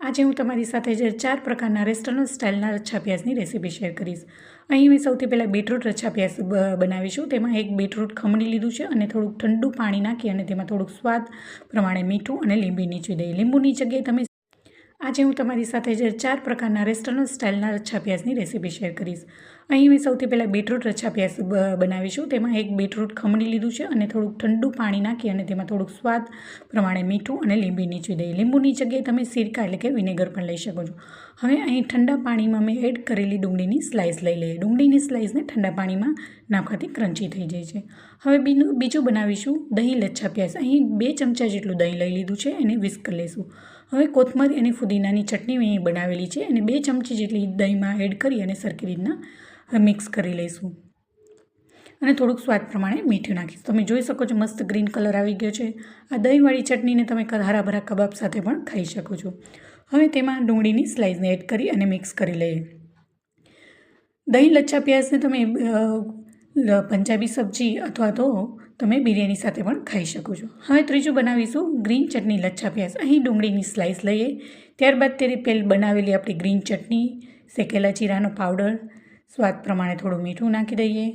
આજે હું તમારી સાથે જે ચાર પ્રકારના રેસ્ટોરન્ટ સ્ટાઇલના રચ્છા પ્યાઝની રેસીપી શેર કરીશ. અહીં મેં સૌથી પહેલાં બીટરૂટ રચ્છા પ્યાઝ બ- બનાવીશું તેમાં એક બીટરૂટ ખમણી લીધું છે અને થોડુંક ઠંડુ પાણી નાખી અને તેમાં થોડુંક સ્વાદ પ્રમાણે મીઠું અને લીંબુ નીચવી દઈએ લીંબુની જગ્યાએ તમે આજે હું તમારી સાથે જે ચાર પ્રકારના રેસ્ટોરન્ટ સ્ટાઇલના રચ્છા પ્યાઝની રેસીપી શેર કરીશ. અહીં મેં સૌથી પહેલાં બીટરૂટ રચ્છા પ્યાસ બનાવીશું તેમાં એક બીટરૂટ ખમણી લીધું છે અને થોડુંક ઠંડુ પાણી નાખી અને તેમાં થોડુંક સ્વાદ પ્રમાણે મીઠું અને લીંબુ નીચવી દઈએ. લીંબુની જગ્યાએ તમે સિરકા એટલે કે વિનેગર પણ લઈ શકો છો. હવે અહીં ઠંડા પાણીમાં મેં એડ કરેલી ડુંગળીની સ્લાઇસ લઈ લઈએ. ડુંગળીની સ્લાઇસને ઠંડા પાણીમાં નાખવાથી ક્રંચી થઈ જાય છે. હવે બીનું, બીજું બનાવીશું દહીં લચ્છા પ્યાસ. અહીં બે ચમચા જેટલું દહીં લઈ લીધું છે, એને વિસ્ક કરી લઈશું હવે કોથમરી અને ફુદીનાની ચટણી મેં બનાવેલી છે અને બે ચમચી જેટલી દહીંમાં એડ કરી અને સરખી રીતના મિક્સ કરી લઈશું. અને થોડુંક સ્વાદ પ્રમાણે મીઠું નાખીશ. તમે જોઈ શકો છો મસ્ત ગ્રીન કલર આવી ગયો છે. આ દહીંવાળી ચટણીને તમે હરાભરા કબાબ સાથે પણ ખાઈ શકો છો. હવે તેમાં ડુંગળીની સ્લાઇસને એડ કરી અને મિક્સ કરી લઈએ. દહીં, લચ્છા પ્યાઝને તમે પંજાબી સબ્જી અથવા તો તમે બિરયાની સાથે પણ ખાઈ શકો છો. હવે ત્રીજું બનાવીશું ગ્રીન ચટણી, લચ્છા પ્યાઝ અહીં ડુંગળીની સ્લાઇસ લઈએ. ત્યારબાદ તેની પેલ બનાવેલી આપણી ગ્રીન ચટણી, શેકેલા જીરાનો પાવડર સ્વાદ પ્રમાણે થોડું મીઠું નાખી દઈએ.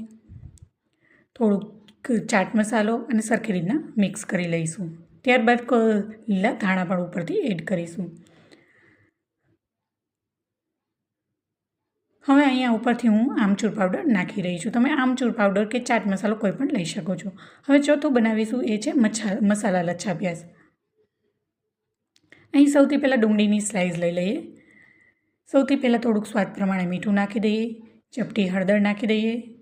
થોડુંક ચાટ મસાલો અને સરખી રીતના મિક્સ કરી લઈશું. ત્યારબાદ લીલા ધાણા પણ ઉપરથી એડ કરીશું. હવે અહીંયા ઉપરથી હું આમચૂર પાવડર નાખી રહી છું. તમે આમચૂર પાવડર કે ચાટ મસાલો કોઈ પણ લઈ શકો છો. હવે ચોથું બનાવીશું એ છે મચ્છા મસાલા લચ્છા પ્યાઝ અહીં સૌથી પહેલાં ડુંગળીની સ્લાઇસ લઈ લઈએ. સૌથી પહેલાં થોડુંક સ્વાદ પ્રમાણે મીઠું નાખી દઈએ. ચપટી હળદર નાખી દઈએ.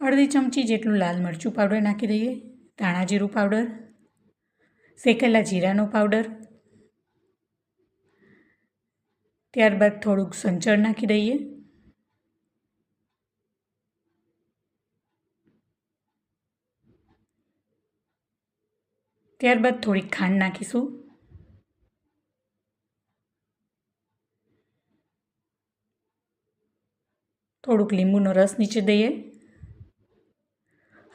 અડધી ચમચી જેટલું લાલ મરચું પાવડર નાખી દઈએ. ધાણા જીરું પાવડર. શેકેલા જીરાનો પાવડર. ત્યારબાદ થોડુંક સંચળ નાખી દઈએ. ત્યારબાદ થોડીક ખાંડ નાખીશું. થોડુંક લીંબુનો રસ નીચે દઈએ.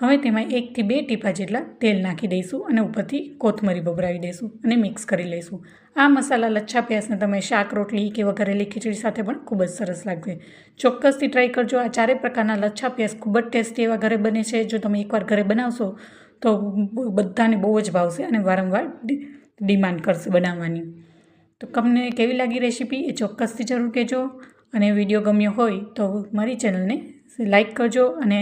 હવે તેમાં એકથી બે ટીપા જેટલા તેલ નાખી દઈશું અને ઉપરથી કોથમરી ભભરાવી દઈશું અને મિક્સ કરી લઈશું. આ મસાલા લચ્છા પ્યાસને તમે શાક, રોટલી કે વઘારેલી ખીચડી સાથે પણ ખૂબ જ સરસ લાગશે. ચોક્કસથી ટ્રાય કરજો. આ ચારેય પ્રકારના લચ્છા પ્યાસ ખૂબ જ ટેસ્ટી એવા ઘરે બને છે. જો તમે એકવાર ઘરે બનાવશો, તો બધાને બહુ જ ભાવશે અને વારંવાર ડિમાન્ડ કરશે બનાવવાની. તો તમને કેવી લાગી રેસીપી એ ચોક્કસથી જરૂર કહેજો. અને વીડિયો ગમ્યો હોય તો મારી ચેનલને લાઇક કરજો અને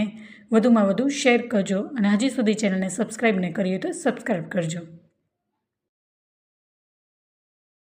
વધુમાં વધુ શેર કરજો અને હજી સુધી ચેનલને સબસ્ક્રાઈબ ન કરી હોય તો સબસ્ક્રાઈબ કરજો.